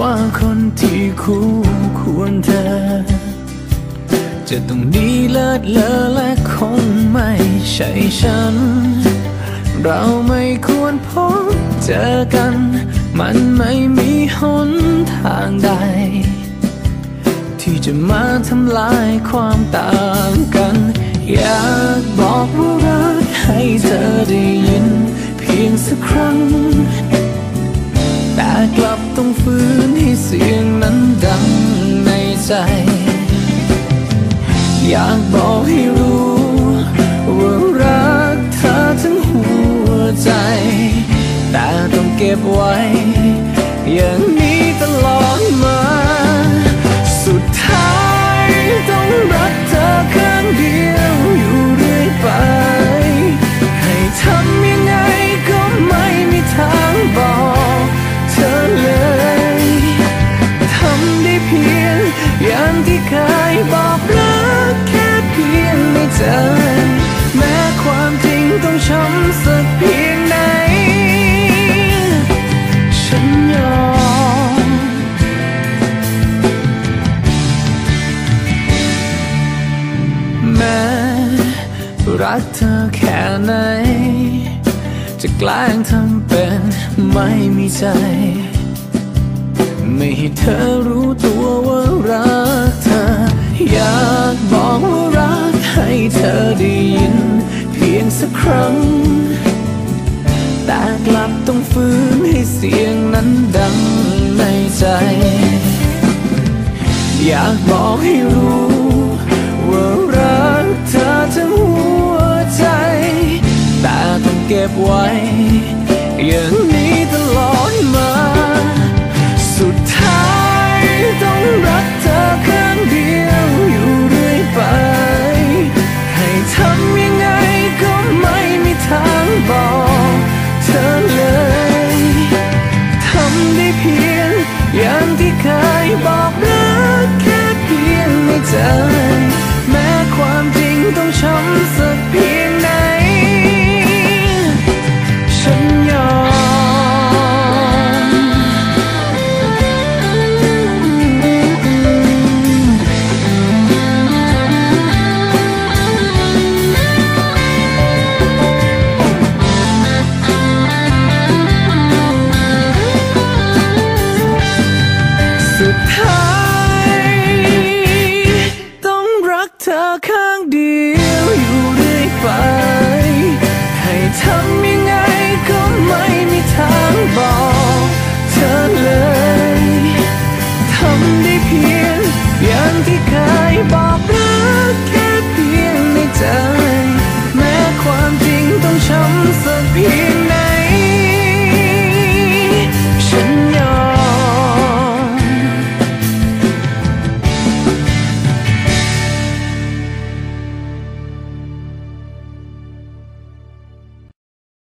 ว่าคนที่คู่ควรเธอ จะต้องดีเลิศเลอและคงไม่ใช่ฉัน เราไม่ควรพบเจอกัน มันไม่มีหนทางใด ที่จะมาทำลายความต่างกัน ต้องฝืนให้เสียงนั้นดังในใจ อยากบอกให้รู้ว่ารักเธอทั้งหัวใจ แต่ต้องเก็บไว้ อย่างนี้ตลอดมา สุดท้ายต้องรัก รักเธอแค่ไหน จะแกล้งทำเป็นไม่มีใจ ไม่ให้เธอรู้ตัวว่ารักเธอ อยากบอกว่ารักให้เธอได้ยิน เพียงสักครั้ง แต่กลับต้องฝืนให้เสียงนั้นดังในใจ อยากบอกให้รู้ว่ารัก เก็บไว้ยัง ธอข้างเดียวอยู่เรื่อยไป